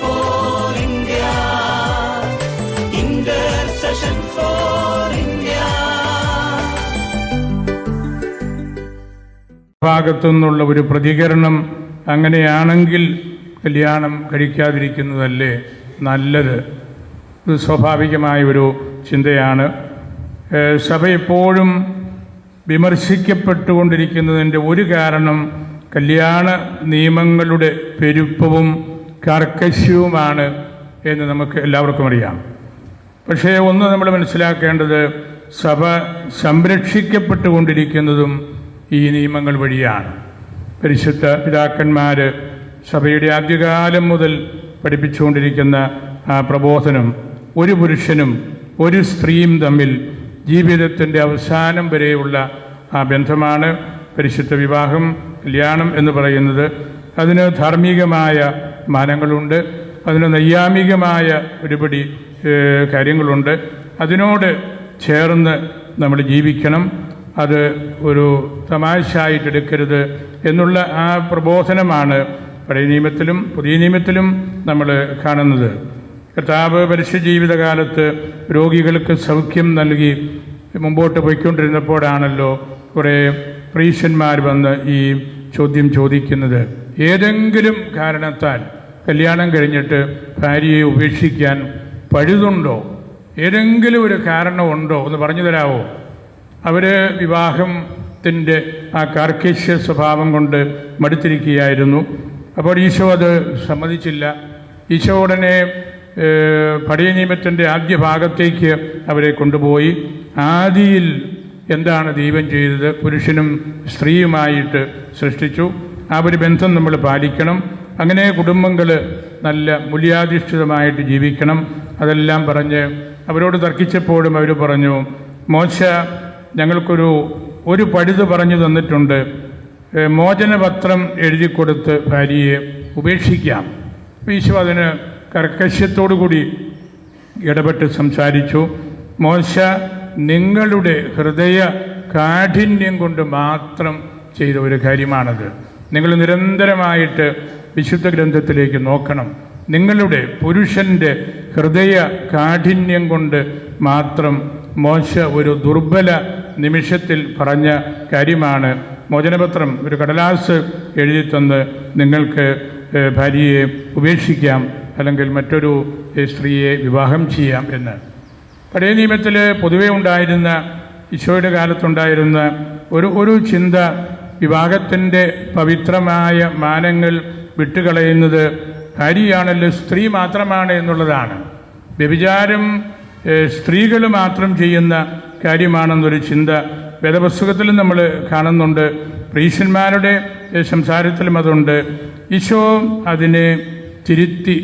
For India for India. ഭാഗത്തു നിന്നുള്ള ഒരു പ്രതികരണം അങ്ങനെയാണെങ്കിൽ കല്യാണം കഴിക്കാതിരിക്കുന്നതല്ലേ? നല്ലത്. ഇത് സ്വാഭാവികമായ ഒരു ചിന്തയാണ്. സഭ എപ്പോഴും വിമർശിക്കപ്പെട്ടുകൊണ്ടിരിക്കുന്നതിന്റെ ഒരു കാരണം കല്യാണ നിയമങ്ങളുടെ പെരുപ്പവും കർക്കശ്യവുമാണ് എന്ന് നമുക്ക് എല്ലാവർക്കും അറിയാം. പക്ഷേ ഒന്ന് നമ്മൾ മനസ്സിലാക്കേണ്ടത് സഭ സംരക്ഷിക്കപ്പെട്ടുകൊണ്ടിരിക്കുന്നതും ഈ നിയമങ്ങൾ വഴിയാണ്. പരിശുദ്ധ പിതാക്കന്മാർ സഭയുടെ ആദ്യകാലം മുതൽ പഠിപ്പിച്ചുകൊണ്ടിരിക്കുന്ന ആ പ്രബോധനം ഒരു പുരുഷനും ഒരു സ്ത്രീയും തമ്മിൽ ജീവിതത്തിന്റെ അവസാനം വരെയുള്ള ആ ബന്ധമാണ് പരിശുദ്ധ വിവാഹം കല്യാണം എന്ന് പറയുന്നത് അതിന് ധാർമ്മികമായ മാനങ്ങളുണ്ട് അതിന് നൈയാമികമായ ഒരുപടി കാര്യങ്ങളുണ്ട്. അതിനോട് ചേർന്ന് നമ്മൾ ജീവിക്കണം. അത് ഒരു തമാശയായിട്ട് എടുക്കരുത് എന്നുള്ള ആ പ്രബോധനമാണ് പഴയ നിയമത്തിലും പുതിയ നിയമത്തിലും നമ്മൾ കാണുന്നത്. കർത്താവ് പരസ്യ ജീവിതകാലത്ത് രോഗികൾക്ക് സൗഖ്യം നൽകി മുമ്പോട്ട് പോയിക്കൊണ്ടിരുന്നപ്പോഴാണല്ലോ കുറേ പ്രീശന്മാർ വന്ന് ഈ ചോദ്യം ചോദിക്കുന്നത് ഏതെങ്കിലും കാരണത്താൽ കല്യാണം കഴിഞ്ഞിട്ട് ഭാര്യയെ ഉപേക്ഷിക്കാൻ പഴുതുണ്ടോ? ഏതെങ്കിലും ഒരു കാരണമുണ്ടോ? എന്ന് പറഞ്ഞു തരാമോ അവർ വിവാഹത്തിന്റെ ആ കാർക്കശ്യ സ്വഭാവം കൊണ്ട് മടുത്തിരിക്കുകയായിരുന്നു. അപ്പോൾ ഈശോ അത് സമ്മതിച്ചില്ല. ഈശോ ഉടനെ പടയനിയമത്തിന്റെ നിയമത്തിന്റെ ആദ്യ ഭാഗത്തേക്ക് അവരെ കൊണ്ടുപോയി. ആദിയിൽ എന്താണ് ദൈവം ചെയ്തത്? പുരുഷനും സ്ത്രീയുമായിട്ട് സൃഷ്ടിച്ചു. ആ ഒരു ബന്ധം നമ്മൾ പാലിക്കണം. അങ്ങനെ കുടുംബങ്ങൾ നല്ല മൂല്യാധിഷ്ഠിതമായിട്ട് ജീവിക്കണം. അതെല്ലാം പറഞ്ഞ് അവരോട് തർക്കിച്ചപ്പോഴും അവർ പറഞ്ഞു മോശ ഞങ്ങൾക്കൊരു ഒരു പഴുത് പറഞ്ഞു തന്നിട്ടുണ്ട്. മോചനപത്രം എഴുതി കൊടുത്ത് ഭാര്യയെ ഉപേക്ഷിക്കാം. ഈശോ അതിന് കർക്കശ്യത്തോടു കൂടി ഇടപെട്ട് സംസാരിച്ചു. മോശ നിങ്ങളുടെ ഹൃദയ കാഠിന്യം കൊണ്ട് മാത്രം ചെയ്ത ഒരു കാര്യമാണത്. നിങ്ങൾ നിരന്തരമായിട്ട് വിശുദ്ധ ഗ്രന്ഥത്തിലേക്ക് നോക്കണം. നിങ്ങളുടെ പുരുഷന്റെ ഹൃദയ കാഠിന്യം കൊണ്ട് മാത്രം മോശ ഒരു ദുർബല നിമിഷത്തിൽ പറഞ്ഞ കാര്യമാണ്. മോചനപത്രം ഒരു കടലാസ് എഴുതി തന്ന് നിങ്ങൾക്ക് ഭാര്യയെ ഉപേക്ഷിക്കാം അല്ലെങ്കിൽ മറ്റൊരു സ്ത്രീയെ വിവാഹം ചെയ്യാം എന്ന്. പഴയ നിയമത്തിൽ പൊതുവേ ഉണ്ടായിരുന്ന ഈശോയുടെ കാലത്തുണ്ടായിരുന്ന ഒരു ഒരു ചിന്ത വിവാഹത്തിന്റെ പവിത്രമായ മാനങ്ങൾ വിട്ടുകളയുന്നത് ഭാര്യയാണല്ലോ സ്ത്രീ മാത്രമാണ് എന്നുള്ളതാണ്. വ്യഭിചാരം സ്ത്രീകൾ മാത്രം ചെയ്യുന്ന കാര്യമാണെന്നൊരു ചിന്ത വേദപുസ്തകത്തിലും നമ്മൾ കാണുന്നുണ്ട്. പ്രീശന്മാരുടെ സംസാരത്തിലും അതുണ്ട്. ഈശോ അതിനെ തിരുത്തി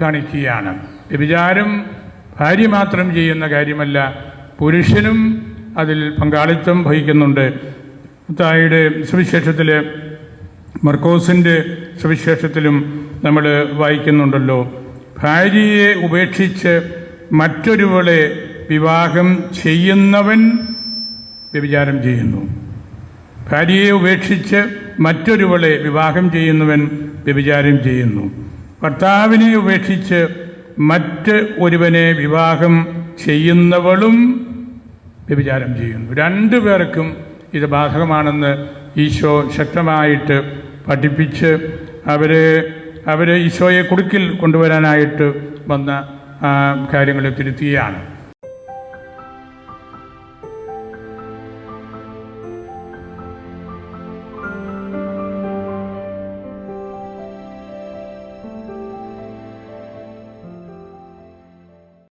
കാണിക്കുകയാണ്. വ്യഭിചാരം ഭാര്യ മാത്രം ചെയ്യുന്ന കാര്യമല്ല. പുരുഷനും അതിൽ പങ്കാളിത്തം വഹിക്കുന്നുണ്ട്. തായുടെ സുവിശേഷത്തിൽ മർക്കോസിന്റെ സുവിശേഷത്തിലും നമ്മൾ വായിക്കുന്നുണ്ടല്ലോ. ഭാര്യയെ ഉപേക്ഷിച്ച് മറ്റൊരുവളെ വിവാഹം ചെയ്യുന്നവൻ വ്യഭിചാരം ചെയ്യുന്നു. ഭാര്യയെ ഉപേക്ഷിച്ച് മറ്റൊരുവളെ വിവാഹം ചെയ്യുന്നവൻ വ്യഭിചാരം ചെയ്യുന്നു. ഭർത്താവിനെ ഉപേക്ഷിച്ച് മറ്റ് ഒരുവനെ വിവാഹം ചെയ്യുന്നവളും വ്യഭിചാരം ചെയ്യുന്നു. രണ്ടു പേർക്കും ഇത് ബാധകമാണെന്ന് ഈശോ ശക്തമായിട്ട് പഠിപ്പിച്ച് അവരെ അവരെ ഈശോയെ കുടുക്കിൽ കൊണ്ടുവരാനായിട്ട് വന്ന കാര്യങ്ങളെ തിരുത്തുകയാണ്